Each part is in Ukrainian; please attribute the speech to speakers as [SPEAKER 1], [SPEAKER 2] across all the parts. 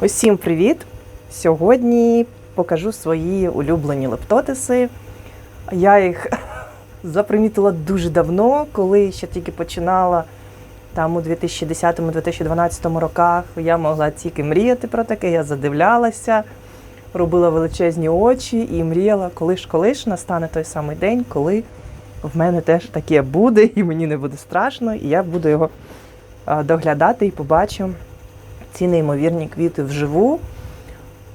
[SPEAKER 1] Усім привіт! Сьогодні покажу свої улюблені лептотиси. Я їх запримітила дуже давно, коли ще тільки починала там у 2010-2012 роках. Я могла тільки мріяти про таке, я задивлялася, робила величезні очі і мріяла, коли ж коли ж настане той самий день, коли в мене теж таке буде, і мені не буде страшно, і я буду його доглядати і побачу ці неймовірні квіти вживу.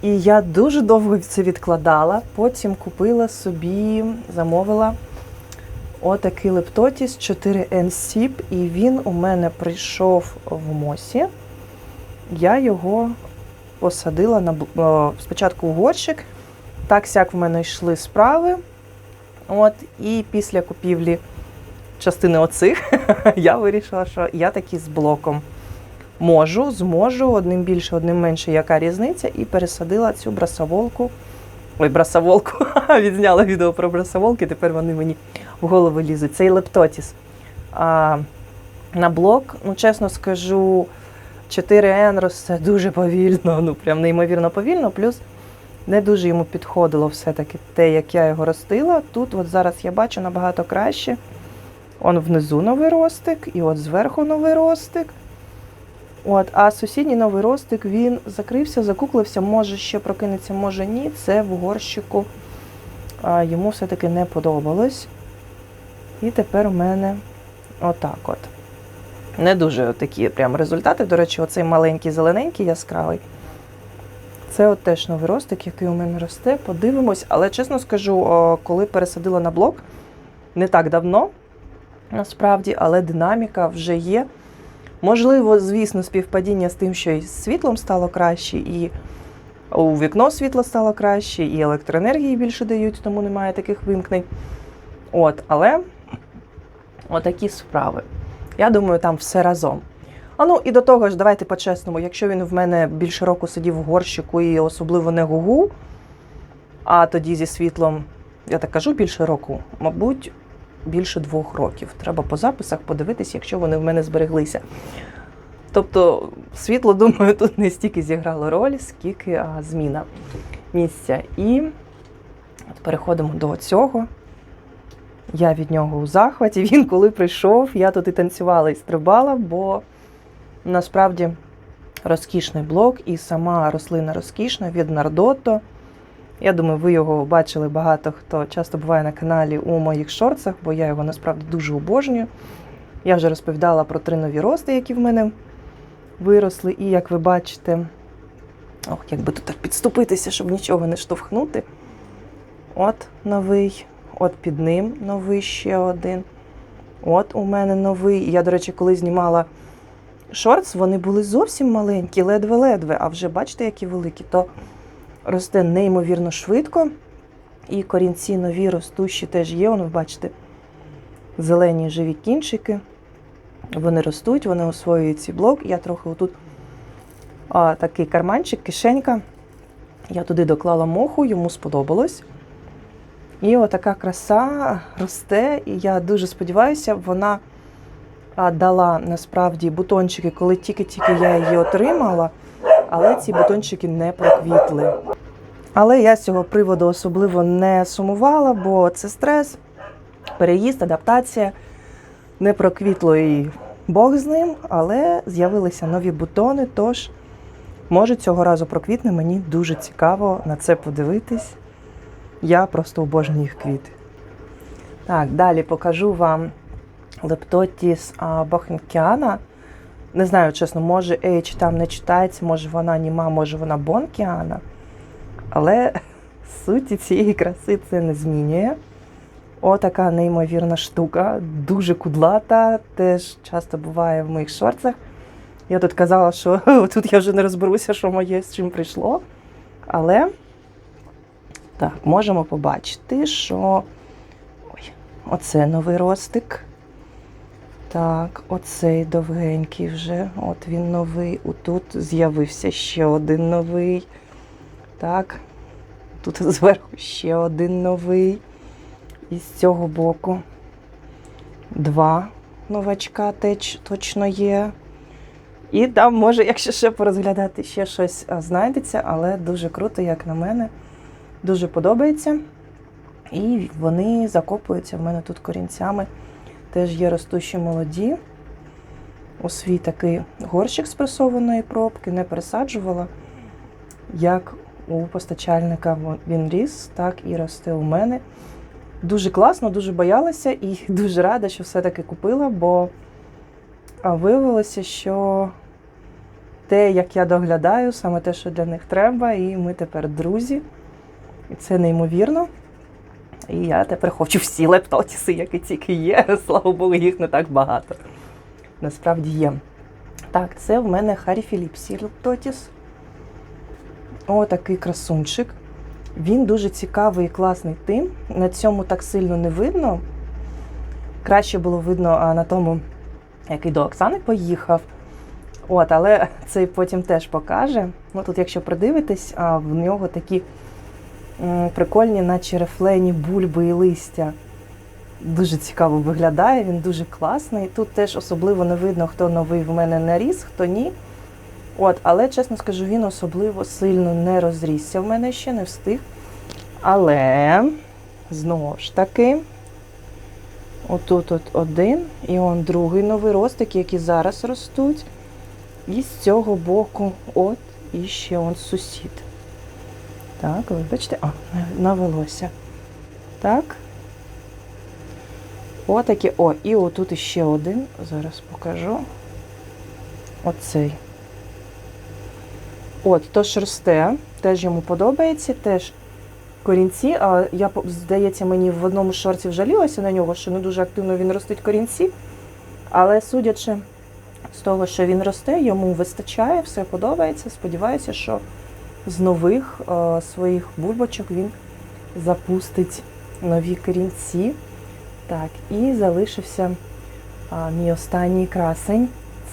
[SPEAKER 1] І я дуже довго це відкладала. Потім купила собі, замовила отакий лептотіс 4N Sip, і він у мене прийшов в мосі. Я його посадила на спочатку в горщик. Так сяк в мене йшли справи. От, і після купівлі частини оцих я вирішила, що я таки з блоком можу, зможу, одним більше, одним менше, яка різниця, і пересадила цю брасоволку. Ой, брасоволку. Відзняла відео про брасоволки, тепер вони мені в голову лізуть. Цей лептотіс. А, на блок, ну чесно скажу, 4N росте дуже повільно, ну прям неймовірно повільно. Плюс не дуже йому підходило все-таки те, як я його ростила. Тут от зараз я бачу набагато краще. Он внизу новий ростик, і от зверху новий ростик. От, а сусідній новий ростик він закрився, закуклився, може ще прокинеться, може ні. Це в горщику а, йому все-таки не подобалось. І тепер у мене отак от. Не дуже такі прям результати. До речі, оцей маленький зелененький яскравий. Це от теж новий ростик, який у мене росте. Подивимось. Але чесно скажу, коли пересадила на блок, не так давно, насправді, але динаміка вже є. Можливо, звісно, співпадіння з тим, що і світлом стало краще, і у вікно світло стало краще, і електроенергії більше дають, тому немає таких вимкнень. От, але отакі справи. Я думаю, там все разом. А ну і до того ж, давайте по-чесному, якщо він в мене більше року сидів в горщику і особливо не гугу, а тоді зі світлом, я так кажу, більше року, мабуть, більше двох років. Треба по записах подивитись, якщо вони в мене збереглися. Тобто, світло, думаю, тут не стільки зіграло роль, скільки а, зміна місця. І от переходимо до цього. Я від нього у захваті. Він коли прийшов, я тут і танцювала, і стрибала, бо насправді розкішний блок, і сама рослина розкішна від Нардото. Я думаю, ви його бачили багато хто часто буває на каналі у моїх шорцах, бо я його насправді дуже обожнюю. Я вже розповідала про три нові рости, які в мене виросли. І як ви бачите, ох, як би тут так підступитися, щоб нічого не штовхнути. От новий, от під ним новий ще один. От у мене новий. Я, до речі, коли знімала шортс, вони були зовсім маленькі, ледве-ледве, а вже бачите, які великі, то росте неймовірно швидко. І корінці нові ростущі теж є. Воно, ви бачите, зелені живі кінчики. Вони ростуть, вони освоюють ці блок. Я трохи отут а, такий карманчик, кишенька. Я туди доклала моху, йому сподобалось. І отака краса росте, і я дуже сподіваюся, вона дала насправді бутончики, коли тільки-тільки я її отримала, але ці бутончики не проквітли. Але я з цього приводу особливо не сумувала, бо це стрес, переїзд, адаптація. Не проквітло і Бог з ним, але з'явилися нові бутони, тож може цього разу проквітне. Мені дуже цікаво на це подивитись. Я просто обожнюю їх квіти. Так, далі покажу вам лептотіс Бахнкіана. Не знаю, чесно, може H там не читається, може вона німа, може вона Бонкіана. Але суті цієї краси це не змінює. Отака неймовірна штука, дуже кудлата, теж часто буває в моїх шорцах. Я тут казала, що тут я вже не розберуся, що моє з чим прийшло. Але так, можемо побачити, що Ой, оце новий ростик. Так, оцей довгенький вже. От він новий. Отут з'явився ще один новий. Так, тут зверху ще один новий. І з цього боку два новачка теж точно є. І там може, якщо ще порозглядати, ще щось знайдеться, але дуже круто, як на мене. Дуже подобається. І вони закопуються в мене тут корінцями. Теж є ростущі молоді. У свій такий горщик з пресованої пробки не пересаджувала. Як у постачальника він ріс, так і росте у мене. Дуже класно, дуже боялася і дуже рада, що все-таки купила, бо виявилося, що те, як я доглядаю, саме те, що для них треба, і ми тепер друзі. І це неймовірно. І я тепер хочу всі лептотіси, які тільки є. Слава Богу, їх не так багато. Насправді є. Так, це в мене Харі Філіпсі лептотіс. О, такий красунчик. Він дуже цікавий і класний тим. На цьому так сильно не видно. Краще було видно на тому, який до Оксани поїхав. От, але цей потім теж покаже. Ну, тут, якщо придивитись, в нього такі прикольні, наче рефлені бульби і листя. Дуже цікаво виглядає, він дуже класний. Тут теж особливо не видно, хто новий в мене наріс, хто ні. От, але, чесно скажу, він особливо сильно не розрісся в мене ще не встиг. Але знову ж таки, отут от один, і он другий новий ростик, які зараз ростуть. І з цього боку, от, і ще он сусід. Так, вибачте, а, навелося. Так. Отакі, о, і отут іще один. Зараз покажу. Оцей. От, тож росте, теж йому подобається, теж корінці. А я, здається, мені в одному шорті вжалілася на нього, що не дуже активно він ростить корінці. Але судячи з того, що він росте, йому вистачає, все подобається. Сподіваюся, що з нових е, своїх бульбочок він запустить нові корінці. Так, і залишився мій останній красень.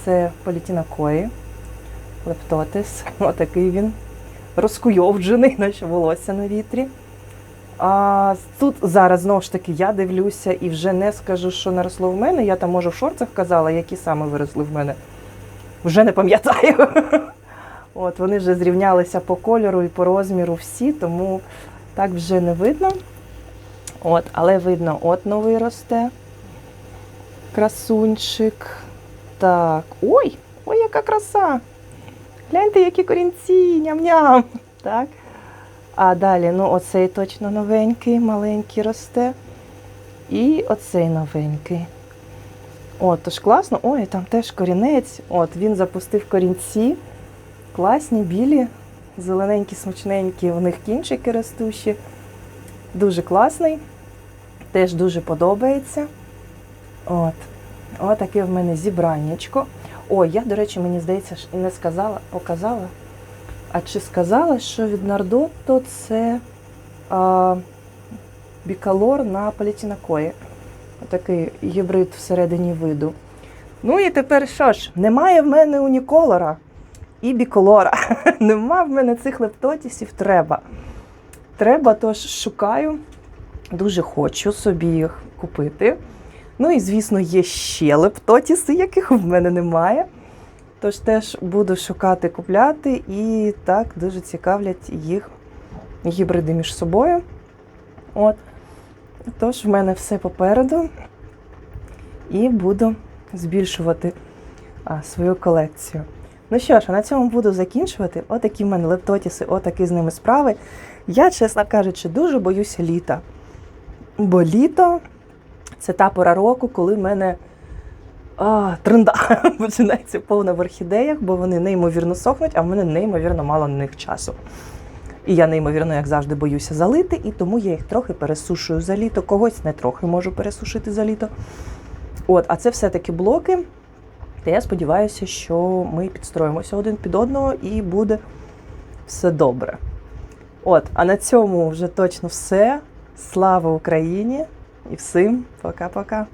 [SPEAKER 1] Це політіна кої, лептотис. Отакий він розкуйовджений, наче волосся на вітрі. А тут зараз знову ж таки я дивлюся і вже не скажу, що наросло в мене. Я там, може, в шорцах казала, які саме виросли в мене. Вже не пам'ятаю. От, вони вже зрівнялися по кольору і по розміру всі, тому так вже не видно. От, але видно, от новий росте. Красунчик. Так. Ой, ой, яка краса! Гляньте, які корінці, ням-ням. Так. А далі, ну, оцей точно новенький, маленький росте. І оцей новенький. От, тож класно. Ой, там теж корінець. От, він запустив корінці. Класні, білі, зелененькі, смачненькі, у них кінчики ростущі. Дуже класний. Теж дуже подобається. От. От таке в мене зібраннячко. О, я, до речі, мені здається, не сказала, показала. А чи сказала, що від Нардотто це а, бікалор на політінакої. Такий гібрид всередині виду. Ну і тепер що ж, немає в мене уніколора і біколора. Нема в мене цих лептотісів, треба. Треба, тож шукаю. Дуже хочу собі їх купити. Ну і, звісно, є ще лептотіси, яких в мене немає. Тож теж буду шукати, купляти, і так дуже цікавлять їх гібриди між собою. От. Тож в мене все попереду. І буду збільшувати а, свою колекцію. Ну що ж, на цьому буду закінчувати. Отакі в мене лептотіси, отакі з ними справи. Я, чесно кажучи, дуже боюся літа. Бо літо це та пора року, коли в мене а, тренда починається повна в орхідеях, бо вони неймовірно сохнуть, а в мене неймовірно мало на них часу. І я неймовірно, як завжди, боюся залити, і тому я їх трохи пересушую за літо. Когось не трохи можу пересушити за літо. От, а це все-таки блоки. Та я сподіваюся, що ми підстроїмося один під одного і буде все добре. От, а на цьому вже точно все. Слава Україні і всім пока-пока.